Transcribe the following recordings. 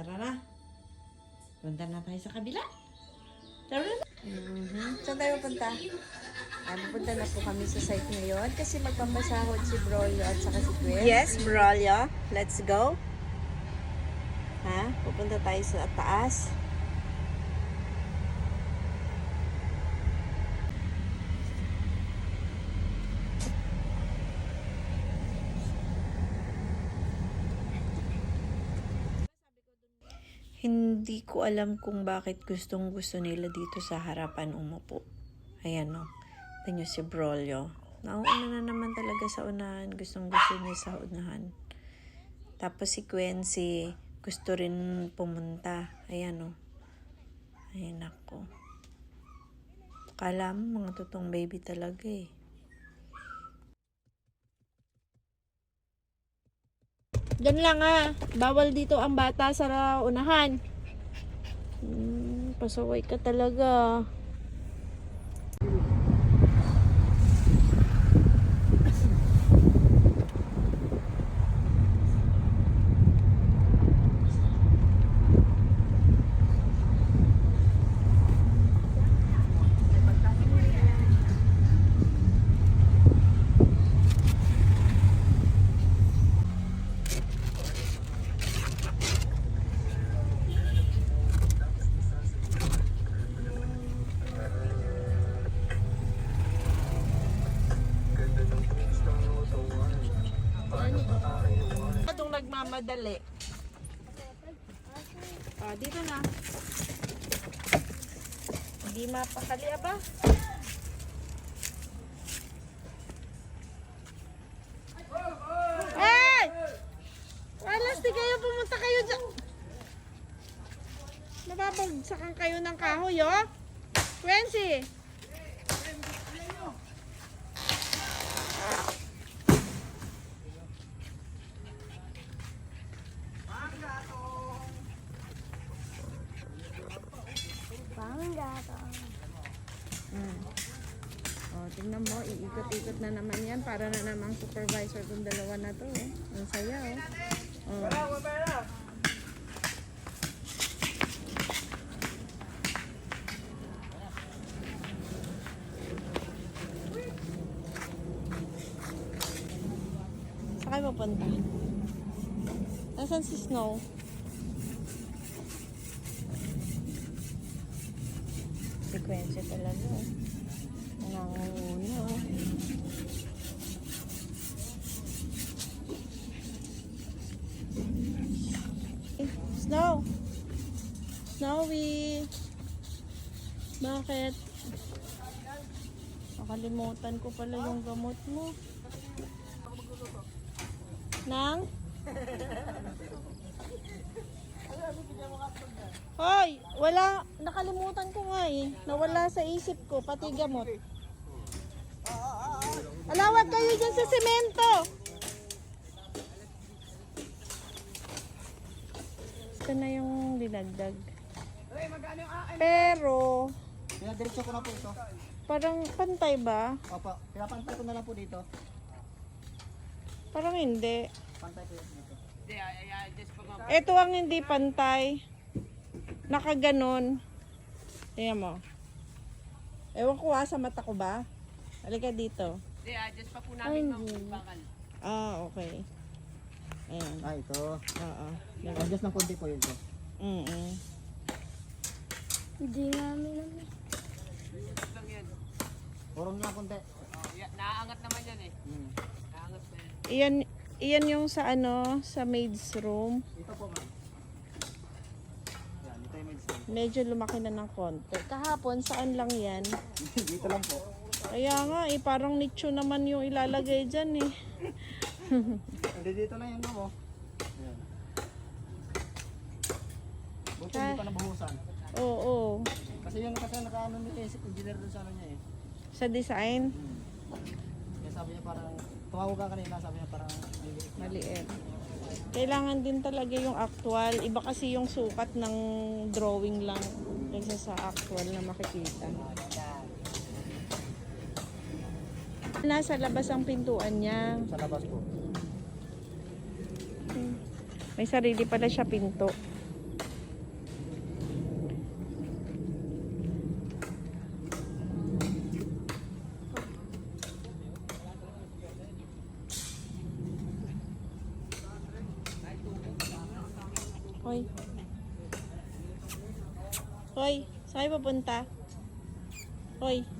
Tara na. Punta na tayo sa kabila. Tara na. Mhm. Saan tayo punta? Ah, pupunta na po kami sa site ngayon kasi magpapasahod si Brolio at saka si Gwen. Yes, Brolio. Let's go. Ha? Pupunta tayo sa taas. Hindi ko alam kung bakit gustong gusto nila dito sa harapan umupo. Ayan o. Tignan nyo si Brolio. Nauuna na naman talaga sa unahan. Gustong gusto niya sa unahan. Tapos si Quincy, gusto rin pumunta. Ayan o. Ayan ako. Kala mga totoong baby talaga eh. Diyan lang ah. Bawal dito ang bata sa unahan. Hmm, pasaway ka talaga. Nagmamadali. Ah, dito na. Hindi mapakali ba? Hey! Walas, di kayo pumunta kayo dyan. Nababagsakan kayo ng kahoy, oh. Quincy! Tingnan mo, iikot-ikot na naman yan para na namang supervisor kung dalawa na to. Eh. Ang saya, oh. oh. Saan kayo mapunta? Nasaan si Snow? Sequence talaga. oh. Snow! Snowy! Bakit? Nakalimutan ko pala yung gamot mo. Nang? Hoy, wala, nakalimutan ko nga eh. Nawala sa isip ko, pati gamot. Alawag kayo dyan sa semento. Ito na yung dinagdag. Pero, Kaya diretso ko na po ito. parang pantay ba? Opo, pinapantay ko na lang po dito. Parang hindi. Pantay ko dito. Ito ang hindi pantay. Nakaganon. Tingnan mo. Ewan ko ha, sa mata ko ba? Halika dito. Hindi, adjust pa po namin bakal. Ah, okay. Ayan. Ah, ito. Oo. Diba? Adjust ng konti po yun to. Mm-mm. lang yan. Purong lang konti. Oh, naaangat naman yan eh. Hmm. Naaangat na yan. Iyan, iyan yung sa ano, sa maid's room. Ito po ma'am. Yan, ito yung medicine. Medyo lumaki na ng konti. Kahapon, saan lang yan? dito lang po. Kaya nga, eh, parang nicho naman yung ilalagay dyan eh. Hindi dito lang yan ma'am oh. Yan. Buti hindi pa nabuhusan. Oo, Kasi yun kasi nakaano ni isip engineer dun sa ano niya eh. Sa design, Hmm. Kaya sabi niya parang, tumawag ka kanina, sabi niya parang liliit na. maliit. Kailangan din talaga yung actual. Iba kasi yung sukat ng drawing lang kaysa sa actual na makikita. Nasa labas ang pintuan niya. Sa labas po. May sarili pala siya pinto. Hoy. Hoy, saan pupunta? Hoy.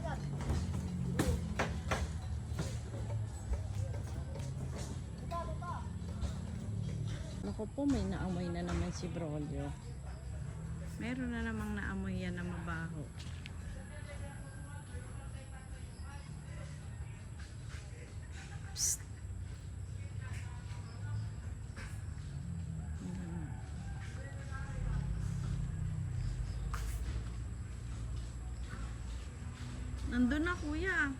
Naku po, may naamoy na naman si Brolio. Meron na namang naamoy yan na mabaho. Nandun na kuya.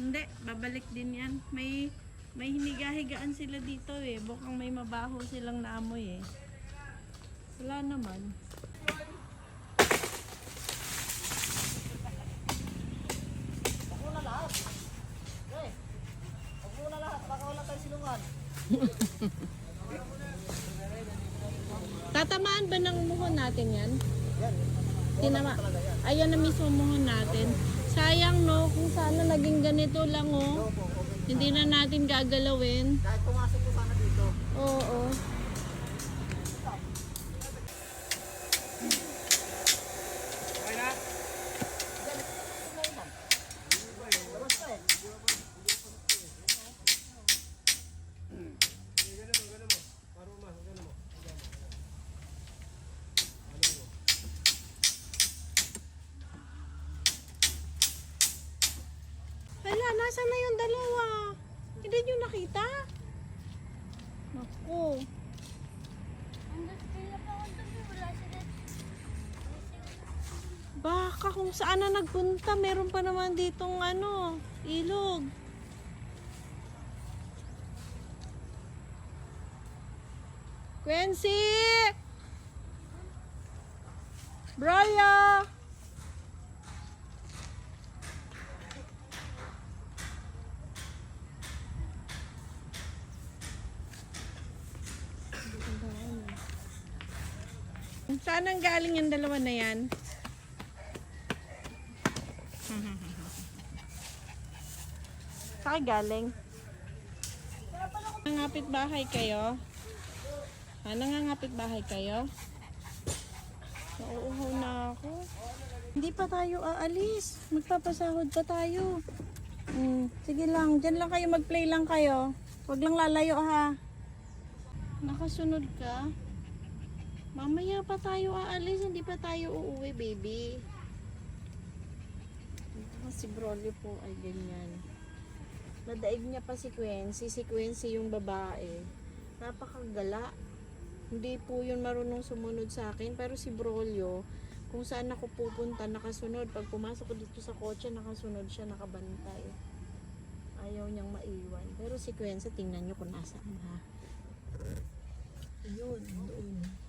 Hindi, babalik din yan. May may hiniga-higaan sila dito eh. Bukang may mabaho silang naamoy eh. Wala naman. Tatamaan ba ng muhon natin yan? Tinama. Ayan na mismo muhon natin. Sayang no, kung sana naging ganito lang oh. Hindi na natin gagalawin. Kahit pumasok po sana dito. Oo. Hala, Naku. Baka kung saan na nagpunta, meron pa naman ditong ano, ilog. Quincy! Broya! Saan ang galing yung dalawa na yan? Saan galing? Nangangapit bahay kayo? Ha, nangangapit bahay kayo? Nauuhaw na ako. Hindi pa tayo aalis. Magpapasahod pa tayo. Hmm, sige lang, dyan lang kayo, mag-play lang kayo. Huwag lang lalayo ha. Nakasunod ka? Mamaya pa tayo aalis, hindi pa tayo uuwi, baby. Si Broly po ay ganyan. Nadaig niya pa si Quincy. Si Quincy yung babae. Napakagala. Hindi po yun marunong sumunod sa akin. Pero si Brolio, kung saan ako pupunta, nakasunod. Pag pumasok ko dito sa kotse, nakasunod siya, nakabantay. Ayaw niyang maiwan. Pero si Quincy, tingnan niyo kung nasaan ha. Ayun, doon.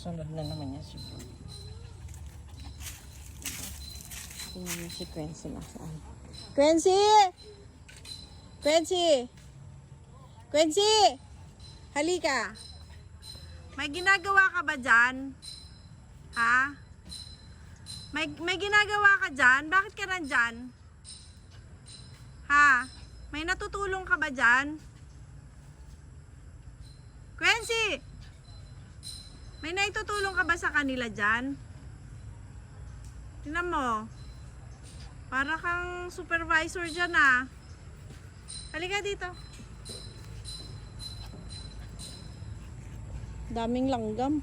Susunod na naman yan si Bro. Tingnan niyo si Quincy nasaan. Quincy! Quincy! Quincy! Halika! May ginagawa ka ba dyan? Ha? May, may ginagawa ka dyan? Bakit ka nandyan? Ha? May natutulong ka ba dyan? Quincy! May naitutulong ka ba sa kanila dyan? Tingnan mo. Para kang supervisor dyan ah. Halika dito. Daming langgam.